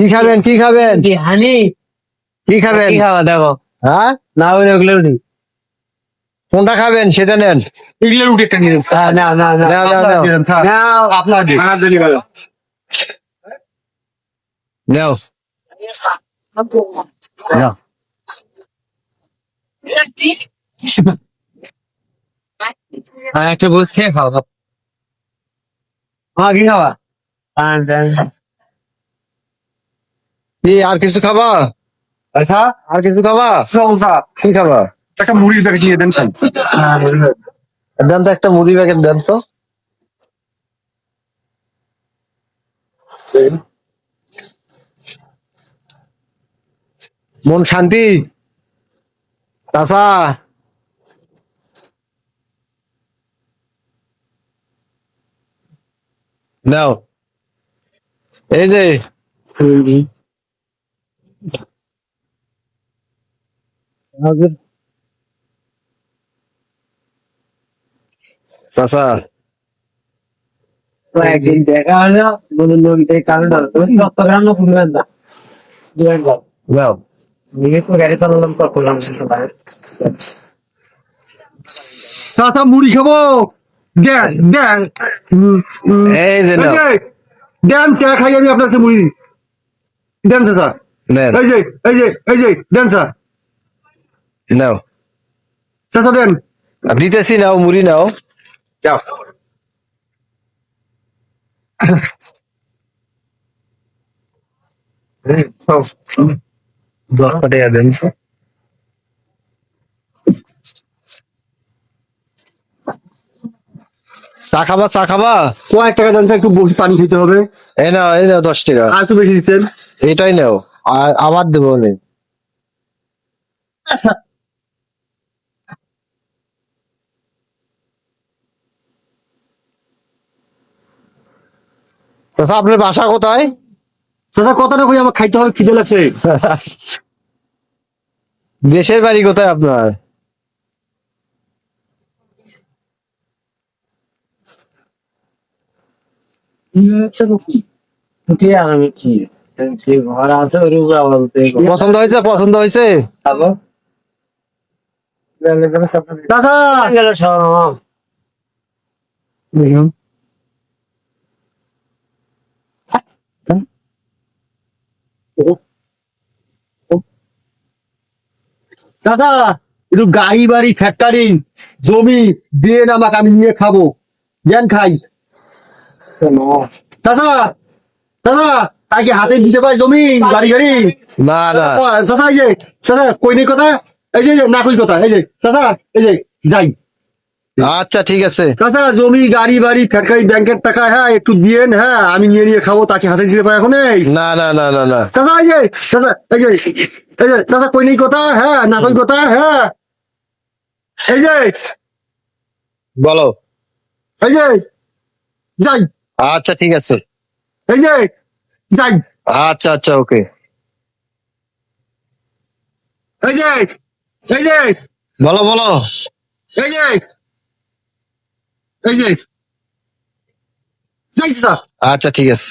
কি খাবেন কি খাবেন? কি হানি? কি খাবেন? কি খাওয়া দেখো। হ্যাঁ? না হলে ওগুলো উঠি কোনটা খাবেন? সেটা নেন। এগুলো রুটি একটা নিয়ে না না না। নাও। আপনার নাও। একটা বুঝ খেয়ে খাও। আমার কি খাওয়া। কি আর কিছু খাবা? আচ্ছা? আর কিছু খাবা? কি খাবা? একটা মুড়ির প্যাকেট নিয়ে দেন দেন তো একটা মুড়ি প্যাকেট দেন তো। মন শান্তি? চাচা? নাও। এই যে। চাচা। একদিন দেখা হলো চট্টগ্রাম না পুরো না গাড়ি চালালাম চট্টগ্রাম চাচা মুড়ি খাব? দেন দেন এই যে দেন চা খাই আমি আপনার মুড়ি দেন চাচা। নেন এই যে এই যে এই যে দেন চা। নাও। চাচা দেন। দিতেছি নাও মুড়ি নাও। যাও। দেন। তো। চা খাবা চা খাবা? কয়েক টাকা দেন একটু বসে পানি খেতে হবে। এই নাও এই নাও দশ টাকা। আর একটু বেশি দিতেন। এটাই নাও। আর আবার দেবো নে চাচা আপনার বাসা কোথায়? চাচা না কই আমার খাইতে হবে খিদে লাগছে। দেশের বাড়ি কোথায় আপনার? পছন্দ হয়েছে পছন্দ হয়েছে? খাব চাচা একটু গাড়ি বাড়ি ফ্যাক্টরি জমি দিয়ে আমাকে আমি নিয়ে খাব। জ্ঞান খাই। চাচা চাচা তাকে হাতে দিতে পারে জমি গাড়ি গাড়ি। না না। চাচা এই যে কইনি কথা এই যে না কই কথা এই যে চাচা এই যে যাই। আচ্ছা ঠিক আছে। চাচা জমি গাড়ি বাড়ি ফ্যাক্টরি ব্যাংকের টাকা হ্যাঁ একটু দিয়েন হ্যাঁ আমি নিয়ে নিয়ে খাব তাকে হাতে দিতে পারে এখন এই। না না না না না। চাচা এই যে চাচা এই যে এই যে চাচা কই নেই কথা হ্যাঁ না কই কথা হ্যাঁ। এই যে বলো। এই যে যাই। আচ্ছা ঠিক আছে। এই যে যাই। আচ্ছা আচ্ছা ওকে। এই যে এই যে। বলো বলো। এই যে আচ্ছা ঠিক আছে।